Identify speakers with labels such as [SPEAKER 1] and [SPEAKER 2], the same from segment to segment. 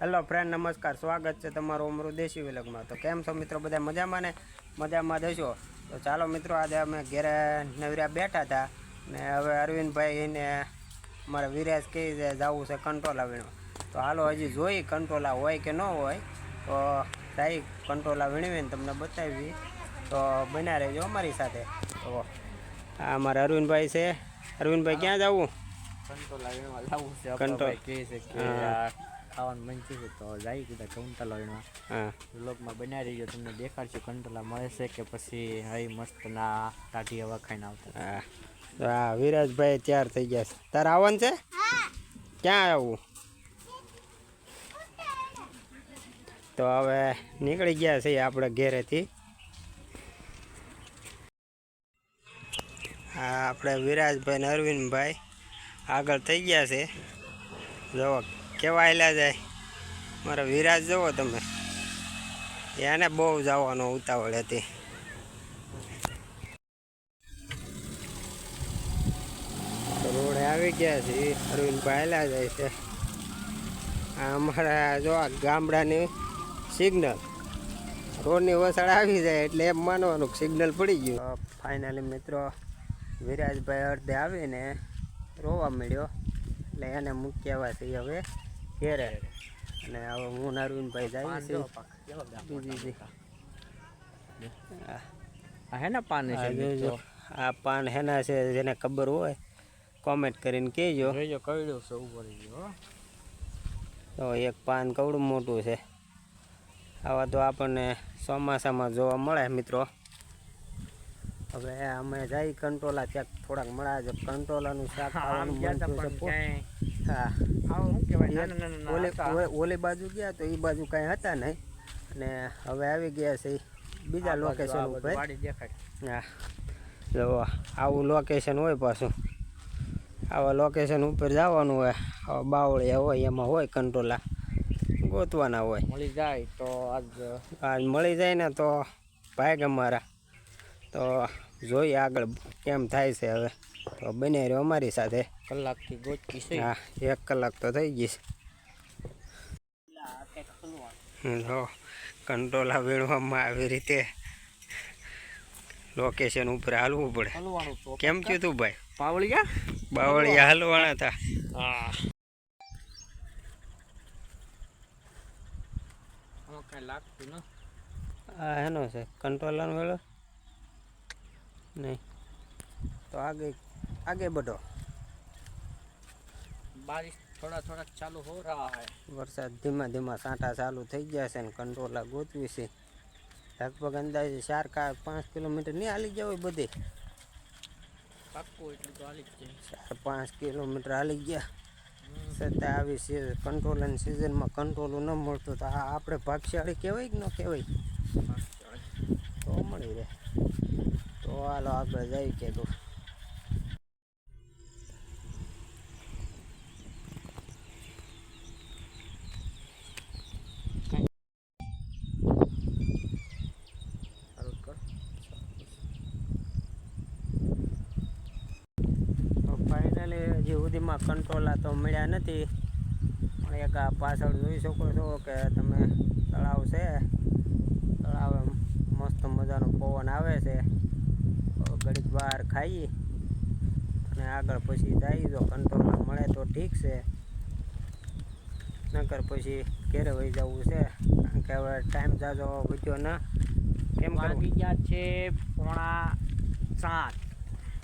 [SPEAKER 1] Hello friend નમસ્કાર. સ્વાગત છે તમારું અમરું દેશી વિલગમાં. તો કેમ છો મિત્રો? બધા મજામાં ને? મજામાં દેશો તો ચાલો મિત્રો આજે અમે ઘેરે નવરા બેઠા હતા ને હવે અરવિંદભાઈ એને મારા વિરાજ કહી છે જવું છે કંટ્રોલા વીણવા તો હાલો હજી જોઈ કંટ્રોલા હોય કે ન હોય તો સાઈ કંટ્રોલા વીણવીને તમને બતાવી તો બન્યા રહેજો અમારી સાથે. તો આ મારા અરવિંદભાઈ છે. અરવિંદભાઈ ક્યાં જવું?
[SPEAKER 2] કંટોલા વીણવા લાવવું છે. કંટ્રોલ કહે છે કે ખાવાનું મન છે તો જાય કીધા કંટોલા વીણવા.
[SPEAKER 1] હા.
[SPEAKER 2] વ્લોગમાં બનાવી ગયો તમને દેખાડશું કંટોલા મળે છે કે પછી હઈ મસ્ત ના ટાઢી હવા ખાઈને આવતા.
[SPEAKER 1] હા. તો આ વિરાજભાઈ તૈયાર થઈ ગયા છે. તારે આવવાનું છે? ક્યાં આવવું તો હવે નીકળી ગયા છે આપણે ઘેરેથી. હા આપણે વિરાજભાઈ ને અરવિંદભાઈ આગળ થઈ ગયા છે. જુઓ. કેવા આયલા જાય? મારા વિરાજ જુઓ તમે. એને બહુ જવાનો ઉતાવળ હતી. રોડે આવી ગયા છે. અરવિંદ પહેલા જાય છે. આ અમારા જો ગામડાની સિગ્નલ. રોડની વસાડ આવી જાય એટલે એમ માનવાનું સિગ્નલ પડી ગયું. ફાઇનલી મિત્રો, વિરાજભાઈ અડધે આવીને રોવા મળ્યો. એટલે એને મૂક્યા છે હવે. ઘેરે. અને હવે હું ને અરવિંદભાઈ જાય
[SPEAKER 2] જો
[SPEAKER 1] બીજી જે.
[SPEAKER 2] આ હે પાન છે?
[SPEAKER 1] આ આ પાન હેના છે જેને ખબર હોય કોમેન્ટ કરીને કહેજો.
[SPEAKER 2] કહેજો કઈડું છે ઉપર
[SPEAKER 1] તો એક પાન કવડું મોટું છે. આવા તો આપણને ચોમાસામાં જોવા મળે મિત્રો. હવે અમે જઈ કંટ્રોલા ક્યાંક થોડાક મળ્યા છે. કંટ્રોલાનું શાક
[SPEAKER 2] હા
[SPEAKER 1] ખાવાનું હા. ઓલી. ઓલી- બાજુ ગયા તો એ બાજુ કાંઈ હતા નહીં. અને હવે આવી ગયા છે બીજા લોકેશન ઉપર. હા. જો આવું લોકેશન હોય પાછું. આવા લોકેશન ઉપર જવાનું હોય. આવા બાવળિયા હોય એમાં હોય કંટ્રોલા. ગોતવાના હોય.
[SPEAKER 2] મળી જાય તો આજ
[SPEAKER 1] આજ મળી જાય ને તો ભાઈ અમારા. તો જોઈએ આગળ કેમ થાય છે હવે. તો બને રહ્યો અમારી સાથે.
[SPEAKER 2] કલાકથી ગોચકી છે.
[SPEAKER 1] હા એક કલાક તો થઈ ગઈ છે. જો કંટ્રોલા વીણવામાં આવી રીતે લોકેશન ઉપર હાલવું પડે. કેમ થયું તું ભાઈ?
[SPEAKER 2] બાવળિયા?
[SPEAKER 1] બાવળિયા હલવાના હતા.
[SPEAKER 2] હા. આમાં લાગતું ન?
[SPEAKER 1] આ હેનો છે કંટ્રોલરનો વેળો નહીં. તો આગે આગે બધો.
[SPEAKER 2] બારિશ થોડા થોડા ચાલુ હો રહા હે.
[SPEAKER 1] વરસાદ ધીમા ધીમા સાંટા ચાલુ થઈ ગયા છે ને કંટ્રોલા ગોતવી છે. લગભગ અંદાજે ચાર કા પાંચ કિલોમીટર નહીં હાલી ગયા હોય બધી.
[SPEAKER 2] પાક્કું એટલું તો હાલી જ
[SPEAKER 1] ચાર પાંચ કિલોમીટર હાલી ગયા. છતાં આવી સિઝન કંટ્રોલ અને સિઝનમાં કંટ્રોલ ન મળતું તો આ આપણે ભાગશાળી કહેવાય કે ન કહેવાય? તો મળી રહે. તો હાલો આગળ જઈ કે તો.
[SPEAKER 2] ચાલુ કર
[SPEAKER 1] તો ફાઇનલી હજી સુધીમાં કંટ્રોલા તો મળ્યા નથી. પણ એક આ પાછળ જોઈ શકો છો કે તમે તળાવ છે. તળાવ મસ્ત મજાનો પવન આવે છે. ઘડીક બહાર ખાઈ અને આગળ પછી જાય જો કંટ્રોલમાં મળે તો ઠીક છે. નકર પછી ઘેરે વહી જવું છે. કારણ કે હવે ટાઈમ જાજો વધ્યો ના. કેમ
[SPEAKER 2] વાગી ગયા છે પોણા સાત.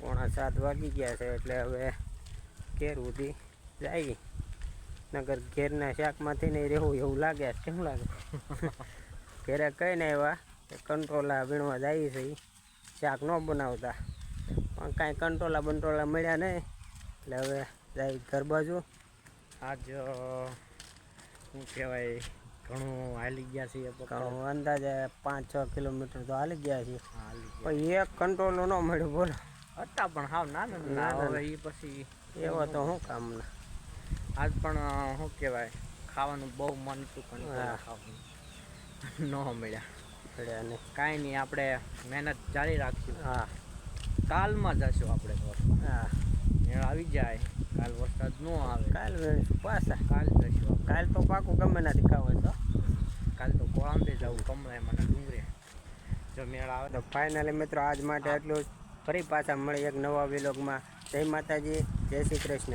[SPEAKER 1] પોણા સાત વાગી ગયા છે એટલે હવે ઘેર સુધી જાય. નગર ઘેરના શાકમાંથી નહીં રહેવું એવું લાગે. કેમ લાગે? ઘેરે કઈ ને એવા. કંટ્રોલા વીણવા જાય છે શાક ન બનાવતા. પણ કાંઈ કંટોલા બંટોલા મળ્યા નહીં. એટલે હવે જાય ઘર બાજુ.
[SPEAKER 2] આજ શું કહેવાય ઘણું હાલી ગયા છે
[SPEAKER 1] ઘણું અંદાજે પાંચ છ કિલોમીટર તો હાલી ગયા છે પણ એક કંટ્રોલો ન મળ્યો બોલો.
[SPEAKER 2] હતા પણ હાવ નાના
[SPEAKER 1] નાના.
[SPEAKER 2] હવે એ પછી
[SPEAKER 1] એવો તો શું કામના.
[SPEAKER 2] આજ પણ શું કહેવાય ખાવાનું બહુ મન હતું પણ ખાવાનું. ન મળ્યા.
[SPEAKER 1] મળ્યા અને
[SPEAKER 2] કાંઈ નહીં આપણે મહેનત જારી રાખશું.
[SPEAKER 1] હા.
[SPEAKER 2] કાલમાં જશું આપણે તો.
[SPEAKER 1] હા.
[SPEAKER 2] મેળ આવી જાય. કાલ વરસાદ ન આવે.
[SPEAKER 1] કાલ પાછા.
[SPEAKER 2] કાલ જશું
[SPEAKER 1] કાલ તો પાકું ગમે નથી ખાવા તો.
[SPEAKER 2] કાલ તો કોળંબે જવું કમળામાં ને ડુંગરે. જો મેળ આવે
[SPEAKER 1] તો. ફાઇનલી મિત્રો આજ માટે એટલું જ. ફરી પાછા મળી એક નવા વિલોગમાં જય માતાજી જય શ્રી કૃષ્ણ.